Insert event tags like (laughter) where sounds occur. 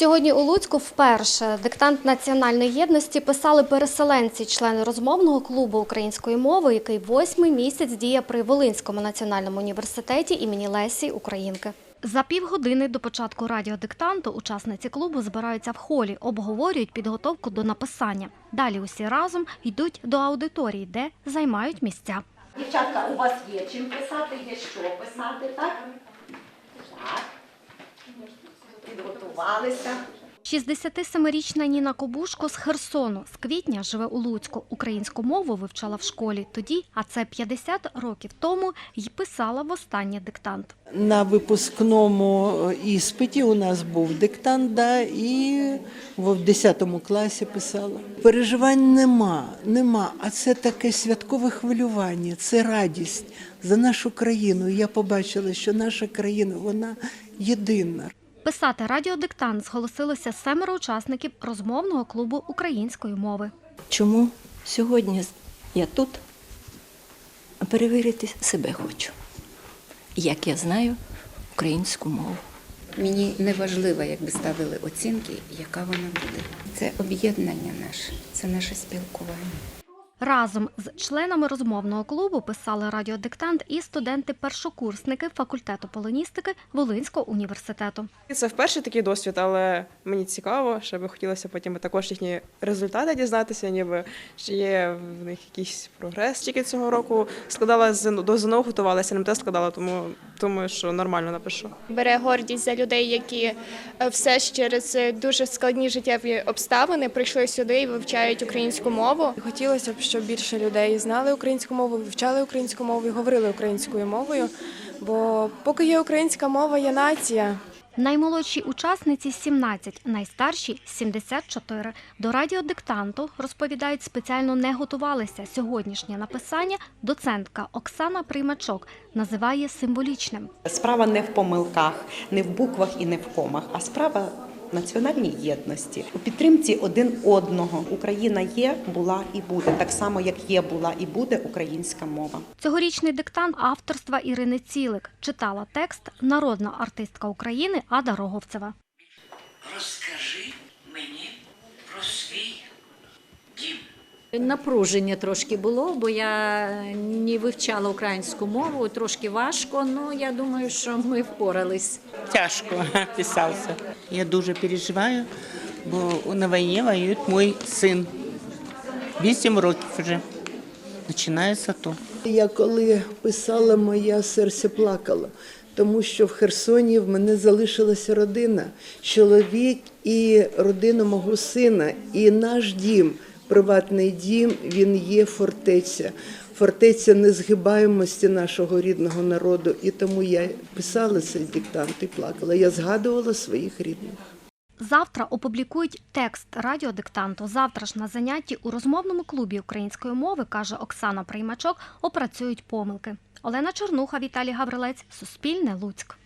Сьогодні у Луцьку вперше диктант національної єдності писали переселенці, члени розмовного клубу української мови, який восьмий місяць діє при Волинському національному університеті імені Лесі Українки. За півгодини до початку радіодиктанту учасниці клубу збираються в холі, обговорюють підготовку до написання. Далі усі разом йдуть до аудиторії, де займають місця. Дівчатка, у вас є чим писати, є що писати, так? Підготувалися. 67-річна Ніна Кобушко з Херсону з квітня живе у Луцьку. Українську мову вивчала в школі тоді, а це 50 років тому, й писала востаннє диктант. На випускному е, іспиті у нас був диктант, да, і в 10 класі писала. Переживань нема, нема. А це таке святкове хвилювання, це радість за нашу країну. Я побачила, що наша країна вона єдина. Писати радіодиктант зголосилося семеро учасників розмовного клубу української мови. Чому сьогодні я тут перевірити себе хочу, як я знаю українську мову. Мені не важливо, якби ставили оцінки, яка вона буде. Це об'єднання наше, це наше спілкування. Разом з членами розмовного клубу писали радіодиктант і студенти-першокурсники факультету полоністики Волинського університету. Це вперше такий досвід, але мені цікаво, ще би хотілося потім також їхні результати дізнатися, ніби чи є в них якийсь прогрес. Тільки цього року складала до ЗНО готувалася, НМТ складала, тому думаю, що нормально напишу. бере гордість за людей, які е, все ж через е, дуже складні життєві обставини прийшли сюди і вивчають українську мову. Хотілося б, щоб більше людей знали українську мову, вивчали українську мову і говорили українською мовою. Бо поки є українська мова, є нація. Наймолодшій учасниці 17, найстарші 74. До радіодиктанту, розповідають, спеціально не готувалися. Сьогоднішнє написання доцентка Оксана Приймачок називає символічним. Справа не в помилках, не в буквах і не в комах, а справа національній єдності. У підтримці один одного. Україна є, була і буде, так само як є, була і буде українська мова. Цьогорічний диктант авторства Ірини Цілик читала текст народна артистка України Ада Роговцева. Розкажи мені про свій дім. Напруження трошки було, бо я не вивчала українську мову, трошки важко. Ну я думаю, що ми впорались. Тяжко (laughs) писався. Я дуже переживаю, бо на війні воює мій син. Вісім років вже. Починається то. Я коли писала, моє серце плакало, тому що в Херсоні в мене залишилася родина, чоловік і родина мого сина, і наш дім, приватний дім, він є фортеця. Фортеця незгибаємості нашого рідного народу. І тому я писала цей диктант і плакала. Я згадувала своїх рідних. Завтра опублікують текст радіодиктанту. Завтра ж на занятті у розмовному клубі української мови, каже Оксана Приймачок, опрацюють помилки. Олена Чернуха, Віталій Гаврилець, Суспільне, Луцьк.